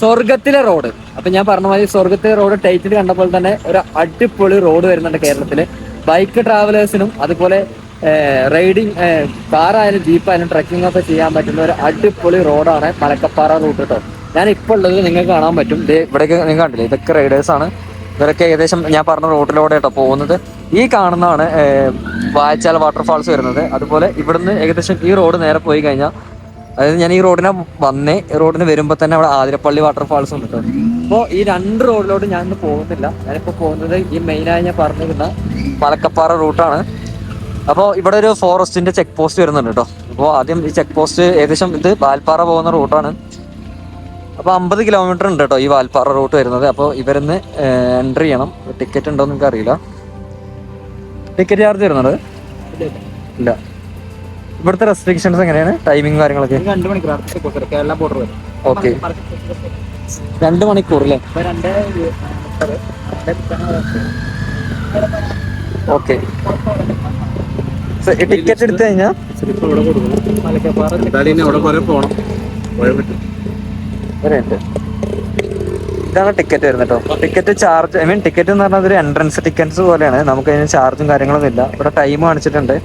സ്വർഗത്തിലെ റോഡ്. അപ്പൊ ഞാൻ പറഞ്ഞ മാതിരി സ്വർഗത്തിലെ റോഡ് ടൈറ്റിൽ കണ്ടപ്പോൾ തന്നെ ഒരു അടിപൊളി റോഡ് വരുന്നുണ്ട് കേരളത്തിൽ. ബൈക്ക് ട്രാവലേഴ്സിനും അതുപോലെ റൈഡിങ് കാറായാലും ജീപ്പായാലും ട്രക്കിംഗ് ഒക്കെ ചെയ്യാൻ പറ്റുന്ന ഒരു അടിപൊളി റോഡാണ് മലക്കപ്പാറ റൂട്ട് കേട്ടോ ഞാൻ ഇപ്പോൾ ഉള്ളത് നിങ്ങൾക്ക് കാണാൻ പറ്റും. ഇവിടേക്ക് നിങ്ങൾ കണ്ടില്ലേ ഇതൊക്കെ റൈഡേഴ്സ് ആണ്. ഇവരൊക്കെ ഏകദേശം ഞാൻ പറഞ്ഞ റോഡിലൂടെ കേട്ടോ പോകുന്നത്. ഈ കാണുന്നതാണ് വായച്ചാൽ വാട്ടർഫാൾസ് വരുന്നത്. അതുപോലെ ഇവിടുന്ന് ഏകദേശം ഈ റോഡ് നേരെ പോയി കഴിഞ്ഞാൽ അതായത് ഞാൻ ഈ റോഡിനെ വന്നേ. ഈ റോഡിന് വരുമ്പോൾ തന്നെ അവിടെ ആതിരപ്പള്ളി വാട്ടർഫാൾസ് ഉണ്ട് കേട്ടോ അപ്പോൾ ഈ രണ്ട് റോഡിലോട്ട് ഞാൻ ഇന്ന് പോകുന്നില്ല. ഞാനിപ്പോൾ പോകുന്നത് ഈ മെയിനായി ഞാൻ പറഞ്ഞിരുന്ന മലക്കപ്പാറ റൂട്ടാണ് അപ്പോൾ ഇവിടെ ഒരു ഫോറസ്റ്റിന്റെ ചെക്ക് പോസ്റ്റ് വരുന്നുണ്ട് കേട്ടോ അപ്പോൾ ആദ്യം ഈ ചെക്ക് പോസ്റ്റ് ഏകദേശം ഇത് വാൽപ്പാറ പോകുന്ന റൂട്ടാണ് അപ്പോൾ അമ്പത് കിലോമീറ്റർ ഉണ്ട് കേട്ടോ ഈ വാൽപ്പാറ റൂട്ട് വരുന്നത്. അപ്പോൾ ഇവരിന്ന് എൻട്രി ചെയ്യണം. ടിക്കറ്റ് ഉണ്ടോ എന്ന് എനിക്ക് അറിയില്ല ടിക്കറ്റ് ചാർജ് വരുന്നുണ്ട്? ഇല്ല. ഇവിടുത്തെ റെസ്ട്രിക്ഷൻസ് എങ്ങനെയാണ്? ടൈമിങ് കാര്യങ്ങളൊക്കെ? രണ്ട് മണിക്കൂർ കേരള ബോർഡർ വരെ. ഓക്കെ രണ്ട് മണിക്കൂർ അല്ലേ? ഓക്കെ ടിക്കറ്റ് എടുത്തു കഴിഞ്ഞാൽ ഇതാണ് ടിക്കറ്റ് വരുന്നത് കേട്ടോ ticket charge I mean ticket എന്ന് പറഞ്ഞാൽ ഒരു എൻട്രൻസ് ടിക്കറ്റ്സ് പോലെയാണ്. നമുക്ക് അതിന് ചാർജും കാര്യങ്ങളൊന്നും ഇല്ല. ഇവിടെ ടൈം കാണിച്ചിട്ടുണ്ട്.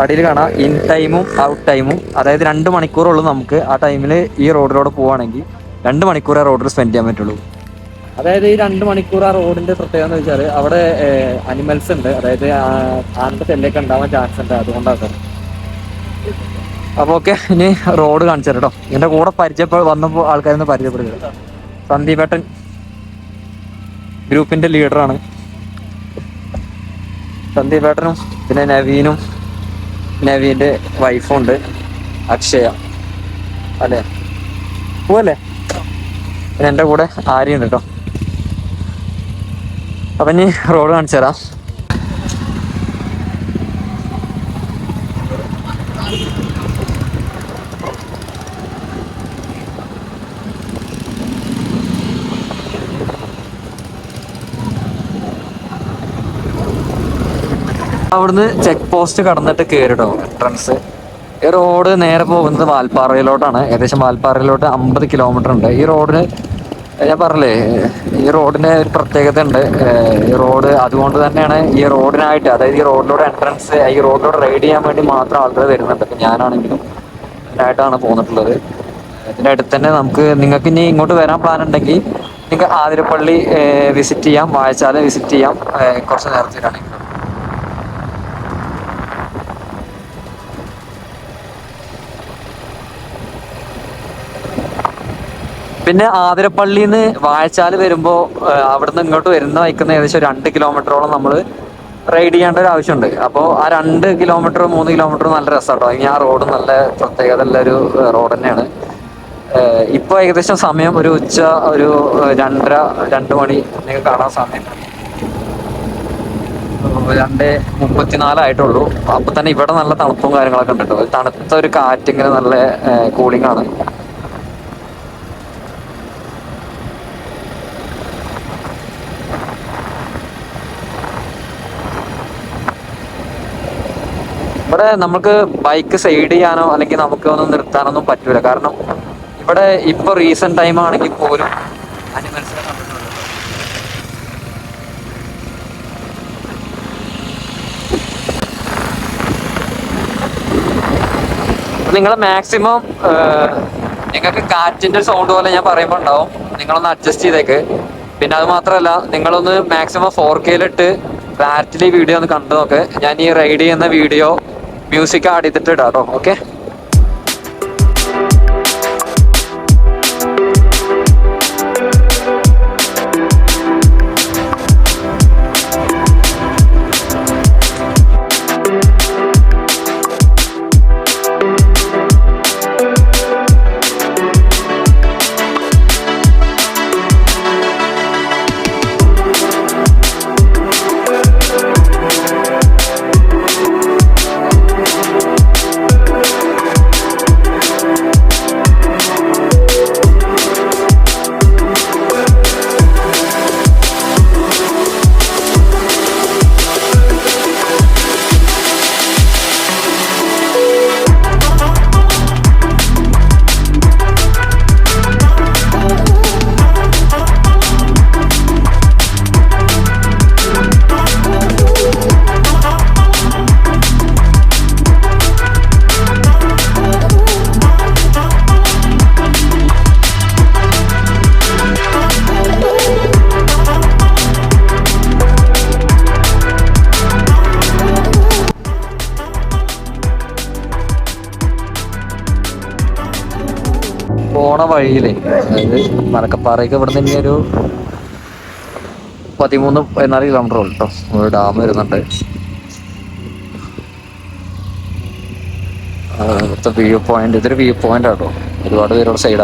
അടിയിൽ കാണാം. ഇൻ ടൈമും ഔട്ട് ടൈമും അതായത് രണ്ട് മണിക്കൂറുള്ളൂ നമുക്ക് ആ ടൈമിൽ ഈ റോഡിലൂടെ പോവുകയാണെങ്കിൽ രണ്ട് മണിക്കൂർ ആ റോഡിൽ സ്പെൻഡ് ചെയ്യാൻ പറ്റുള്ളൂ. അതായത് ഈ രണ്ട് മണിക്കൂർ ആ റോഡിന്റെ പ്രത്യേകത എന്ന് വെച്ചാൽ അവിടെ അനിമൽസ് ഉണ്ട്. അതായത് ആനന്റെ തെല്ലൊക്കെ ഉണ്ടാവാൻ ചാൻസ് ഉണ്ട്. അതുകൊണ്ടാണ് സാർ അപ്പൊ ഓക്കെ ഇനി റോഡ് കാണിച്ചു തരാം കേട്ടോ എന്റെ കൂടെ പരിചയപ്പെ വന്നപ്പോൾ ആൾക്കാരൊന്ന് പരിചയപ്പെടുക സന്ദീപേട്ടൻ ഗ്രൂപ്പിന്റെ ലീഡറാണ് സന്ദീപേട്ടനും പിന്നെ നവീനും നവീന്റെ വൈഫും ഉണ്ട് അക്ഷയ. അല്ലേ? പോവല്ലേ? എന്റെ കൂടെ ആര്യയുണ്ട് കേട്ടോ അപ്പൊ ഇനി റോഡ് കാണിച്ചു തരാം അവിടുന്ന് ചെക്ക് പോസ്റ്റ് കടന്നിട്ട് കയറിട്ടോ എൻട്രൻസ് ഈ റോഡ് നേരെ പോകുന്നത് വാൽപ്പാറയിലോട്ടാണ്. ഏകദേശം വാൽപ്പാറയിലോട്ട് അമ്പത് കിലോമീറ്റർ ഉണ്ട്. ഈ റോഡിന് ഞാൻ പറഞ്ഞില്ലേ ഈ റോഡിന് ഒരു പ്രത്യേകത ഉണ്ട്. ഈ റോഡ് അതുകൊണ്ട് തന്നെയാണ് ഈ റോഡിനായിട്ട് അതായത് ഈ റോഡിലൂടെ എൻട്രൻസ് ഈ റോഡിലൂടെ റൈഡ് ചെയ്യാൻ വേണ്ടി മാത്രം ആൾക്കാർ വരുന്നുണ്ട്. ഇപ്പം ഞാനാണെങ്കിലും ഇതിനായിട്ടാണ് പോന്നിട്ടുള്ളത്. ഇതിന്റെ അടുത്ത് തന്നെ നമുക്ക് നിങ്ങൾക്ക് ഇനി ഇങ്ങോട്ട് വരാൻ പ്ലാൻ ഉണ്ടെങ്കിൽ നിങ്ങൾക്ക് ആതിരപ്പള്ളി വിസിറ്റ് ചെയ്യാം വായച്ചാല വിസിറ്റ് ചെയ്യാം. കുറച്ച് നേരത്തെ പിന്നെ ആതിരപ്പള്ളിയിൽ നിന്ന് വാഴച്ചാൽ വരുമ്പോൾ അവിടുന്ന് ഇങ്ങോട്ട് വരുന്ന വയ്ക്കുന്ന ഏകദേശം രണ്ട് കിലോമീറ്ററോളം നമ്മൾ റൈഡ് ചെയ്യേണ്ട ഒരു ആവശ്യമുണ്ട്. അപ്പോൾ ആ രണ്ട് കിലോമീറ്റർ മൂന്ന് കിലോമീറ്റർ നല്ല രസമാട്ടോ ഇനി ആ റോഡ് നല്ല പ്രത്യേകത ഉള്ള ഒരു റോഡ് തന്നെയാണ്. ഇപ്പോൾ ഏകദേശം സമയം ഒരു ഉച്ച ഒരു രണ്ടര രണ്ട് മണി നിങ്ങൾക്ക് കാണാൻ സമയം. രണ്ട് മുപ്പത്തിനാലായിട്ടുള്ളൂ. അപ്പൊ തന്നെ ഇവിടെ നല്ല തണുപ്പും കാര്യങ്ങളൊക്കെ ഉണ്ട് കേട്ടോ തണുത്ത ഒരു കാറ്റ് ഇങ്ങനെ നല്ല കൂളിംഗ് ആണ്. ഇവിടെ നമുക്ക് ബൈക്ക് സൈഡ് ചെയ്യാനോ അല്ലെങ്കിൽ നമുക്ക് ഒന്നും നിർത്താനൊന്നും പറ്റൂല. കാരണം ഇവിടെ ഇപ്പൊ റീസെന്റ് ടൈം ആണെങ്കിൽ പോലും അനിമൽസിനെ നിങ്ങൾ മാക്സിമം നിങ്ങൾക്ക് കാറ്റിന്റെ സൗണ്ട് പോലെ ഞാൻ പറയുമ്പോൾ ഉണ്ടാവും. നിങ്ങളൊന്ന് അഡ്ജസ്റ്റ് ചെയ്തേക്ക്. പിന്നെ അത് മാത്രമല്ല നിങ്ങളൊന്ന് മാക്സിമം ഫോർ കെയിലിട്ട് ക്ലാരിറ്റിയിൽ വീഡിയോ ഒന്ന് കണ്ടു നോക്ക്. ഞാൻ ഈ റൈഡ് ചെയ്യുന്ന വീഡിയോ മ്യൂസിക് ആഡ് ചെയ്തിട്ട് ഇടാം കേട്ടോ ഓക്കെ വഴിയിലേ. അതായത് മലക്കപ്പാറയ്ക്ക് ഇവിടെ നിന്ന് ഒരു പതിമൂന്ന് പതിനാല് കിലോമീറ്റർ കേട്ടോ ഒരു ഡാം വരുന്നുണ്ട്. ഇവിടുത്തെ വ്യൂ പോയിന്റ് ഇതൊരു വ്യൂ പോയിന്റ് ആട്ടോ ഒരുപാട് പേരോട് സൈഡ്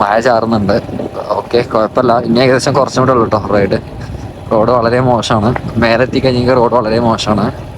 മഴ ചാറുന്നുണ്ട്. ഓക്കെ കുഴപ്പമില്ല. ഇനി ഏകദേശം കുറച്ചും കൂടെ ഉള്ളൂ കേട്ടോ റൈഡ്. റോഡ് വളരെ മോശമാണ്. മേലെത്തി കഴിഞ്ഞെങ്കിൽ റോഡ് വളരെ മോശമാണ്.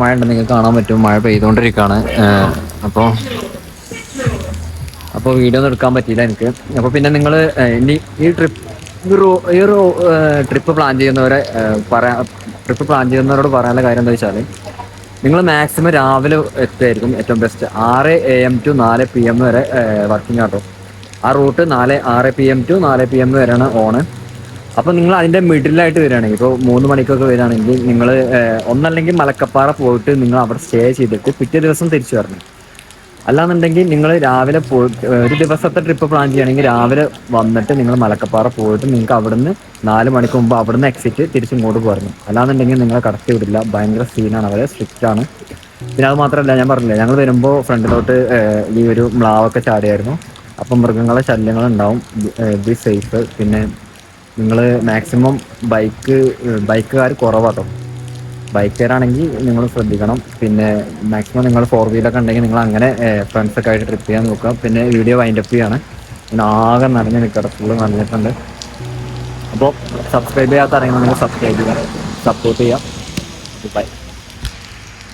മഴ ഉണ്ട് നിങ്ങൾക്ക് കാണാൻ പറ്റും. മഴ പെയ്തുകൊണ്ടിരിക്കുകയാണ്. അപ്പോൾ അപ്പോൾ വീഡിയോ ഒന്നും എടുക്കാൻ പറ്റിയില്ല എനിക്ക്. അപ്പോൾ പിന്നെ നിങ്ങൾ ഇനി ഈ ട്രിപ്പ് ഈ റോ ട്രിപ്പ് പ്ലാൻ ചെയ്യുന്നവരെ പറയാ ട്രിപ്പ് പ്ലാൻ ചെയ്യുന്നവരോട് പറയാനുള്ള കാര്യം എന്താ വെച്ചാൽ നിങ്ങൾ മാക്സിമം രാവിലെ എത്തുമായിരിക്കും ഏറ്റവും ബെസ്റ്റ് ആറ് എ എം ടു നാല് പി എം വരെ വർക്കിംഗ് ആട്ടോ ആ റൂട്ട് നാല് ആറ് പി എം ടു നാല് പി എം വരെയാണ് ഓണ്. അപ്പോൾ നിങ്ങൾ അതിന്റെ മിഡിലായിട്ട് വരികയാണെങ്കിൽ ഇപ്പോൾ മൂന്ന് മണിക്കൊക്കെ വരികയാണെങ്കിൽ നിങ്ങൾ ഒന്നല്ലെങ്കിൽ മലക്കപ്പാറ പോയിട്ട് നിങ്ങൾ അവിടെ സ്റ്റേ ചെയ്തിട്ട് പിറ്റേ ദിവസം തിരിച്ചു വരണം. അല്ലാന്നുണ്ടെങ്കിൽ നിങ്ങൾ രാവിലെ പോയിട്ട് ഒരു ദിവസത്തെ ട്രിപ്പ് പ്ലാൻ ചെയ്യുകയാണെങ്കിൽ രാവിലെ വന്നിട്ട് നിങ്ങൾ മലക്കപ്പാറ പോയിട്ട് നിങ്ങൾക്ക് അവിടുന്ന് നാല് മണിക്ക് മുമ്പ് അവിടുന്ന് എക്സിറ്റ് തിരിച്ചിങ്ങോട്ട് പോരണം. അല്ലാന്നുണ്ടെങ്കിൽ നിങ്ങളെ കടത്തി വിടില്ല. ഭയങ്കര സീനാണ് അവരെ സ്ട്രിക്റ്റ് ആണ്. പിന്നെ അത് മാത്രമല്ല ഞാൻ പറഞ്ഞില്ല ഞങ്ങൾ വരുമ്പോൾ ഫ്രണ്ടിലോട്ട് ഈ ഒരു മ്ലാവൊക്കെ ചാടിയായിരുന്നു. അപ്പം മൃഗങ്ങളെ ശല്യങ്ങളുണ്ടാവും. ബി സേഫ് പിന്നെ നിങ്ങൾ മാക്സിമം ബൈക്ക് ബൈക്കുകാർ കുറവാട്ടോ ബൈക്കുകാരാണെങ്കിൽ നിങ്ങൾ ശ്രദ്ധിക്കണം. പിന്നെ മാക്സിമം നിങ്ങൾ ഫോർ വീലൊക്കെ ഉണ്ടെങ്കിൽ നിങ്ങൾ അങ്ങനെ ഫ്രണ്ട്സൊക്കെ ആയിട്ട് ട്രിപ്പ് ചെയ്യാൻ നോക്കുക. പിന്നെ വീഡിയോ വൈൻഡ് അപ്പ് ചെയ്യാണ്. പിന്നെ ആകെ നനഞ്ഞ് നിൽക്കട്ടെ ഫുള്ള് നനഞ്ഞിട്ടുണ്ട്. അപ്പോൾ സബ്സ്ക്രൈബ് ചെയ്യാത്ത നിങ്ങൾ സബ്സ്ക്രൈബ് ചെയ്യുക. സപ്പോർട്ട് ചെയ്യുക ബൈ